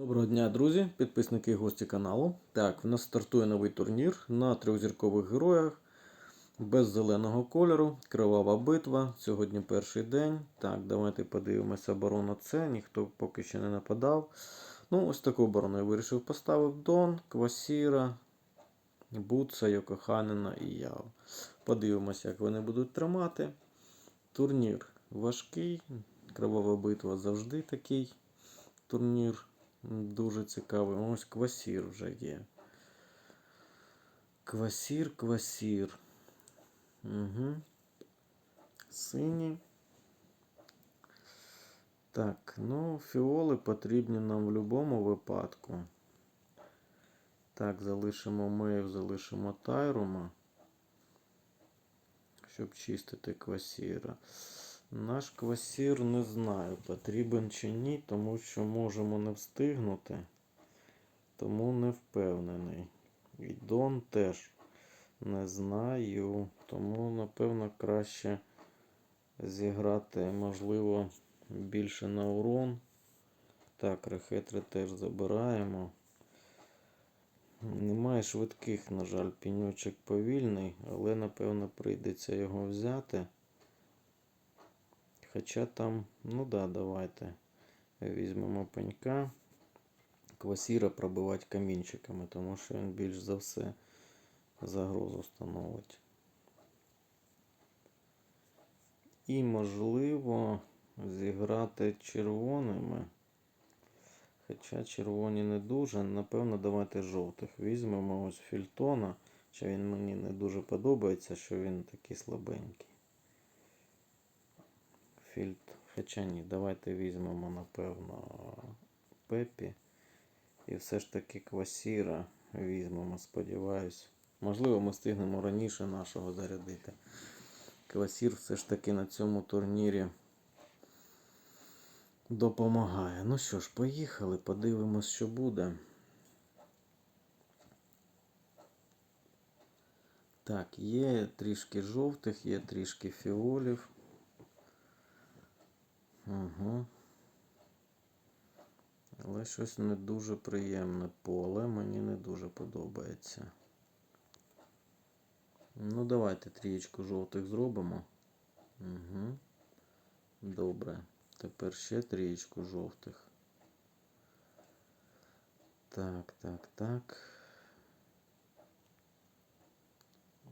Доброго дня, друзі, підписники і гості каналу. Так, в нас стартує новий турнір на трьохзіркових героях без зеленого кольору. Кривава битва. Сьогодні перший день. Так, давайте подивимося оборону С. Ніхто поки що не нападав. Ну, ось таку оборону я вирішив поставив Дон, Квасіра, Буца, Йокоханена і Яо. Подивимося, як вони будуть тримати. Турнір важкий. Кривава битва завжди такий турнір. Дуже цікавий. Ось квасір вже є. Квасір, квасір. Угу. Синій. Так, ну, фіоли потрібні нам в будь-якому випадку. Так, залишимо мейв, залишимо тайрума. Щоб чистити квасіра. Наш квасір не знаю, потрібен чи ні, тому що можемо не встигнути, тому не впевнений. І Дон теж не знаю, тому, напевно, краще зіграти, можливо, більше на урон. Так, рехетри теж забираємо. Немає швидких, на жаль, піньочок повільний, але, напевно, прийдеться його взяти. Хоча там, ну да, давайте візьмемо пенька. Квасіра пробивати камінчиками, тому що він більш за все загрозу становить. І можливо зіграти червоними. Хоча червоні не дуже, напевно, давайте жовтих. Візьмемо ось фільтона. Що він мені не дуже подобається, що він такий слабенький. Фільд. Хоча ні, давайте візьмемо, напевно, Пепі. І все ж таки квасіра візьмемо, сподіваюсь. Можливо, ми встигнемо раніше нашого зарядити. Квасір все ж таки на цьому турнірі допомагає. Ну що ж, поїхали, подивимось, що буде. Так, є трішки жовтих, є трішки фіолів. Угу. Але щось не дуже приємне поле, мені не дуже подобається. Ну, давайте трієчку жовтих зробимо. Угу. Добре. Тепер ще трієчку жовтих. Так, так, так.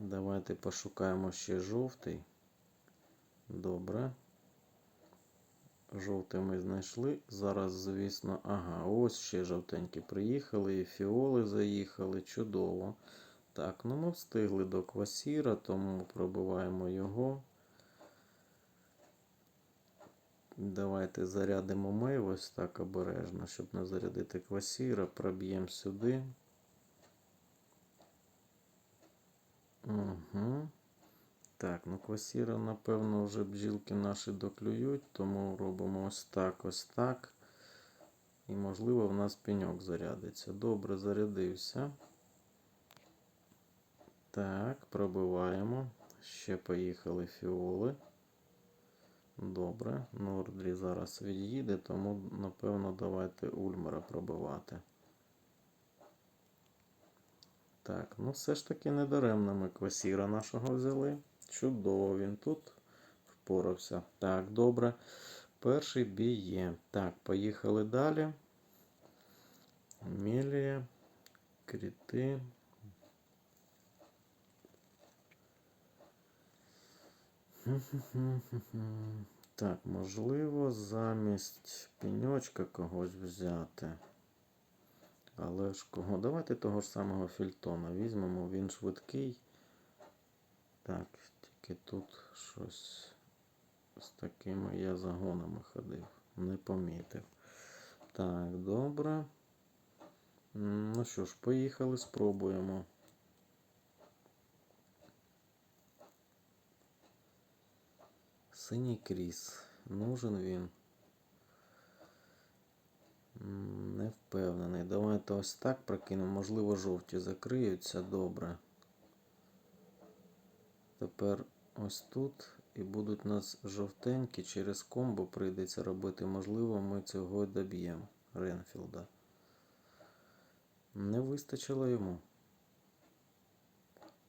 Давайте пошукаємо ще жовтий. Добре. Жовтий ми знайшли. Зараз, звісно, ага, ось ще жовтенькі приїхали, і фіоли заїхали. Чудово. Так, ну ми встигли до квасіра, тому пробиваємо його. Давайте зарядимо мейв ось так обережно, щоб не зарядити квасіра. Проб'ємо сюди. Угу. Так, ну квасіра, напевно, вже бджілки наші доклюють, тому робимо ось так, ось так. І, можливо, в нас пеньок зарядиться. Добре, зарядився. Так, пробиваємо. Ще поїхали фіоли. Добре, Нордрі зараз від'їде, тому, напевно, давайте Ульмера пробивати. Так, ну все ж таки недаремно ми квасіра нашого взяли. Чудово, він тут впорався. Так, добре. Перший бій є. Так, поїхали далі. Мелія, кріти. Так, можливо, замість пеньочка когось взяти. Але ж кого? Давайте того ж самого Фільтона візьмемо, він швидкий. Так, тільки тут щось з такими я загонами ходив, не помітив. Так, добре. Ну що ж, поїхали, спробуємо. Синій кріс. Нужен він. Не впевнений. Давайте ось так прокинемо. Можливо, жовті закриються добре. Тепер ось тут. І будуть нас жовтенькі. Через комбо прийдеться робити. Можливо, ми цього доб'ємо Ренфілда. Не вистачило йому.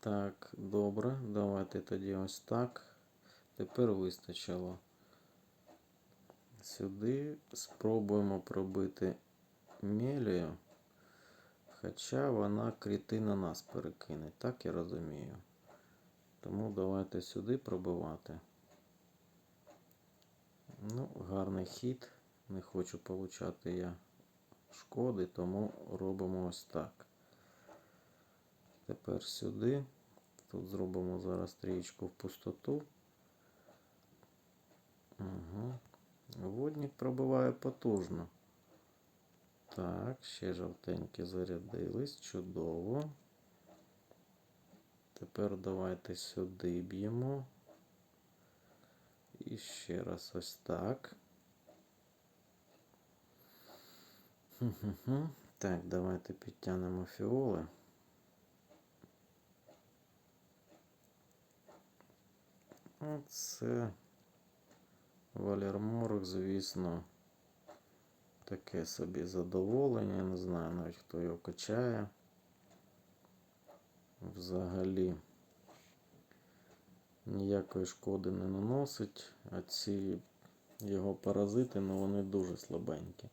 Так, добре. Давайте тоді ось так. Тепер вистачило. Сюди спробуємо пробити мелію. Хоча вона кріти на нас перекине, так я розумію. Тому давайте сюди пробивати. Ну, гарний хід. Не хочу получати я шкоди, тому робимо ось так. Тепер сюди. Тут зробимо зараз трієчку в пустоту. Угу. Водник пробиває потужно. Так, ще жовтенькі зарядились. Чудово. Тепер давайте сюди б'ємо. І ще раз ось так. Так, давайте підтягнемо фіоли. Оце Валер звісно, таке собі задоволення. Не знаю навіть хто його качає. Взагалі ніякої шкоди не наносить, а ці його паразити, ну вони дуже слабенькі.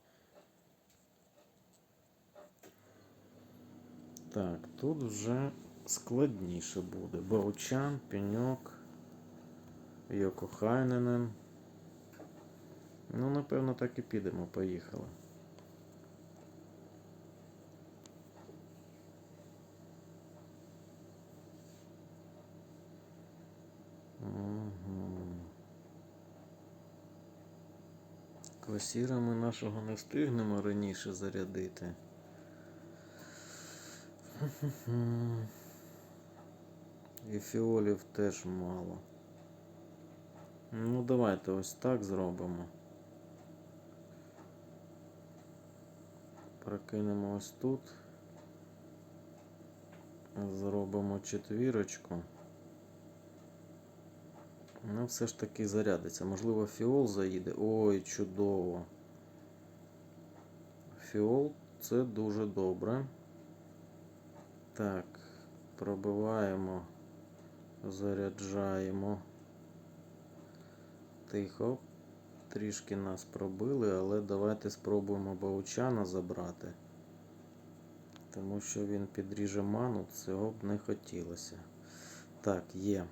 Так, тут вже складніше буде. Баучан, пеньок, Йоко Хайненен. Ну, напевно, так і підемо. Поїхали. Квасіра ми нашого не встигнемо раніше зарядити. І фіолів теж мало. Ну, давайте ось так зробимо. Прокинемо ось тут. Зробимо четвірочку. Ну, все ж таки зарядиться. Можливо, фіол заїде. Ой, чудово. Фіол це дуже добре. Так, пробиваємо, заряджаємо. Тихо. Трішки нас пробили, але давайте спробуємо Баучана забрати. Тому що він підріже ману, цього б не хотілося. Так, є.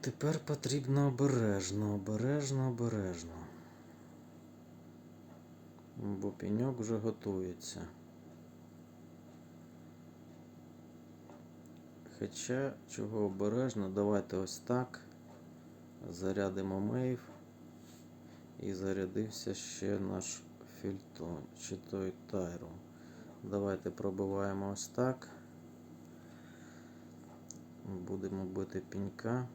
Тепер потрібно обережно, обережно, обережно. Бо пеньок вже готується. Хоча, чого обережно, давайте ось так. Зарядимо мейв. І зарядився ще наш фільтон, чи той тайрум. Давайте пробиваємо ось так. Будемо бити пінька.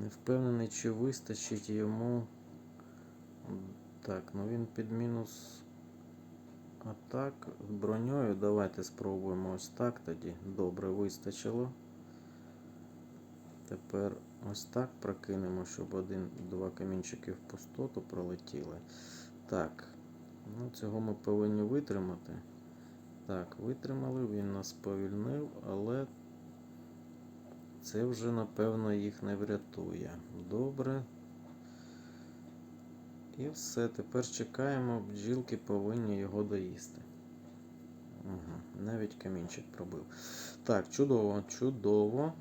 Не впевнений, чи вистачить йому. Так, ну він під мінус атак з броньою. Давайте спробуємо ось так тоді. Добре вистачило. Тепер ось так прокинемо, щоб один-два камінчики в пустоту пролетіли. Так, ну цього ми повинні витримати. Так, витримали, він нас повільнив, але це вже, напевно, їх не врятує. Добре. І все, тепер чекаємо, бджілки повинні його доїсти. Угу, Навіть камінчик пробив. Так, чудово, чудово.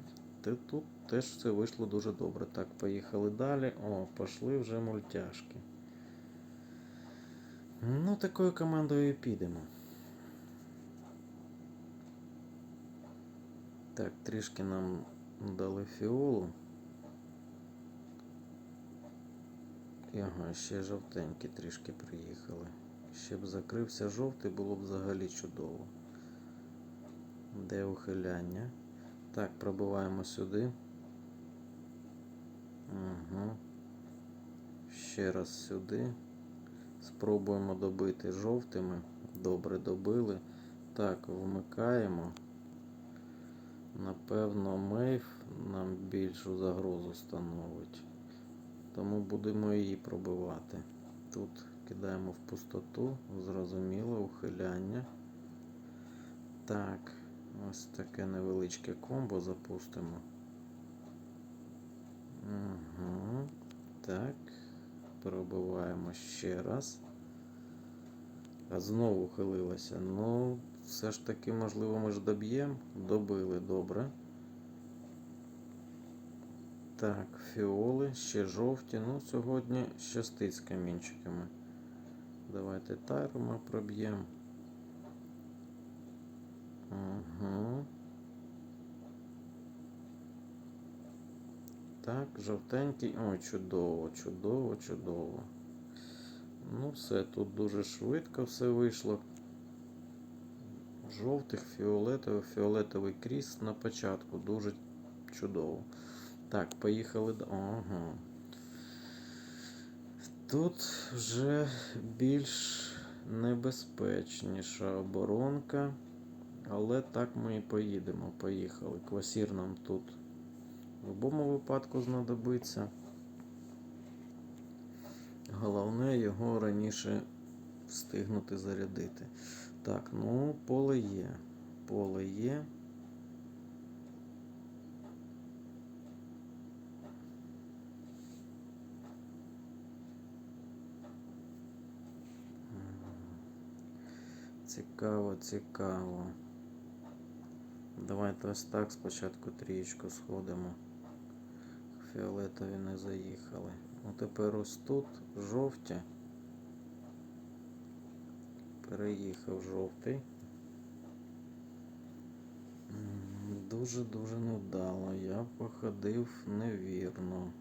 Ти тут теж все вийшло дуже добре. Так, поїхали далі. О, пішли вже мультяшки. Ну, такою командою підемо. Так, трішки нам дали фіолу. І ага, ще жовтенькі трішки приїхали. Ще б закрився жовтий, було б взагалі чудово. Де ухиляння? Так, пробиваємо сюди. Угу. Ще раз сюди. Спробуємо добити жовтими. Добре добили. Так, вмикаємо. Напевно, Мейв нам більшу загрозу становить. Тому будемо її пробивати. Тут кидаємо в пустоту, зрозуміло, ухиляння. Так, ось таке невеличке комбо запустимо. Угу. Так, пробиваємо ще раз. А знову ухилилася. Ну, все ж таки, можливо, ми ж доб'ємо. Добили, добре. Так, фіоли, ще жовті. Ну, сьогодні щастить з камінчиками. Давайте тайрума проб'ємо. Угу. Так, жовтенький. Ой, чудово, чудово, чудово. Ну, все, тут дуже швидко все вийшло. Жовтих, фіолетовий, фіолетовий кріс на початку. Дуже чудово. Так, поїхали. Ага. Тут вже більш небезпечніша оборонка. Але так ми і поїдемо. Поїхали. Квасір нам тут в будь-якому випадку знадобиться. Головне його раніше встигнути зарядити. Так, ну, поле є. Поле є. Цікаво, цікаво. Давайте ось так спочатку трієчку сходимо. Фіолетові не заїхали. Ну тепер ось тут жовті. Переїхав жовтий. Дуже-дуже невдало. Я походив невірно.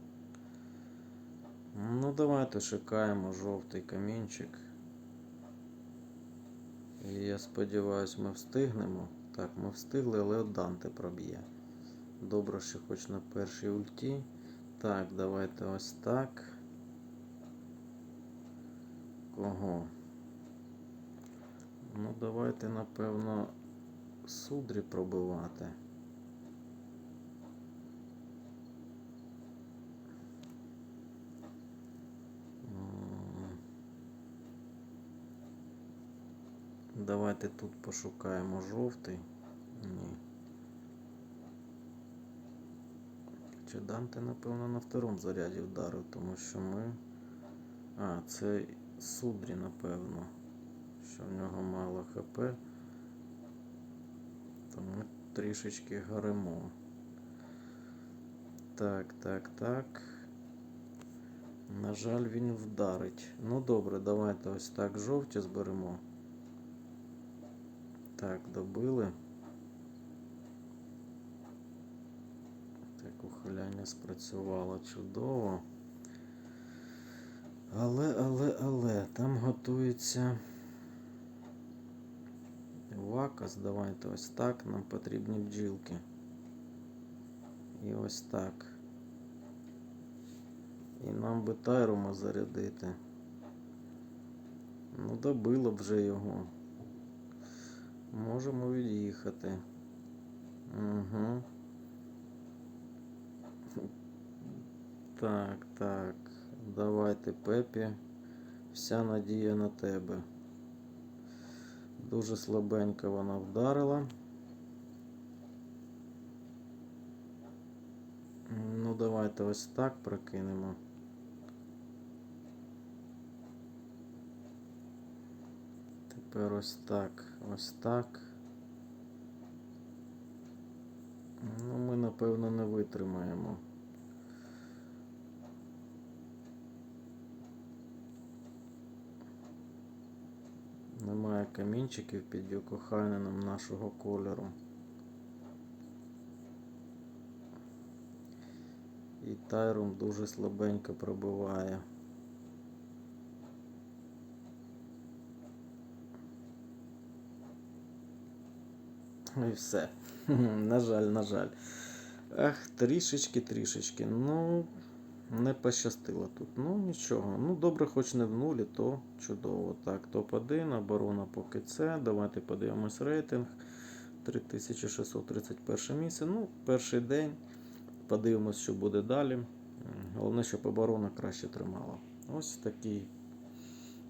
Ну, давайте шукаємо жовтий камінчик. І я сподіваюся, ми встигнемо. Так, ми встигли, але Данте проб'є. Добре, що хоч на першій ульті. Так, давайте ось так. Кого? Ну, давайте, напевно, судрі пробивати. Давайте тут пошукаємо жовтий. Ні. Чи Данте, напевно, на второму заряді вдарив, тому що ми. А, це Судрі, напевно. Що в нього мало ХП. То ми трішечки горемо. Так, так, так. На жаль, він вдарить. Ну добре, давайте ось так жовті зберемо. Так, добили. Так, ухиляння спрацювало чудово. Але, але, але, там готується вакас. Давайте ось так. Нам потрібні бджілки. І ось так. І нам би тайрума зарядити. Ну, добило б вже його. Можемо від'їхати. Угу. Так, так. Давайте, Пепі. Вся надія на тебе. Дуже слабенько вона вдарила. Ну, давайте ось так прокинемо. Тепер ось так, ось так. Ну, ми, напевно, не витримаємо. Немає камінчиків під Йокохайненом нашого кольору. І Тайрум дуже слабенько пробиває. Ну І все. На жаль, на жаль. Ах, трішечки, трішечки. Ну, не пощастило тут. Ну, нічого. Ну, добре, хоч не в нулі, то чудово. Так, топ-1, оборона поки це. Давайте подивимось рейтинг. 3631 місце. Ну, перший день. Подивимось, що буде далі. Головне, щоб оборона краще тримала. Ось такий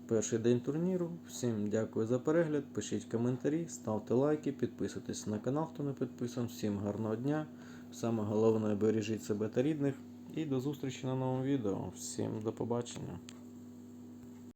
перший день турніру. Всім дякую за перегляд. Пишіть коментарі, ставте лайки, підписуйтесь на канал, хто не підписаний. Всім гарного дня. Саме головне бережіть себе та рідних. І до зустрічі на новому відео. Всім до побачення.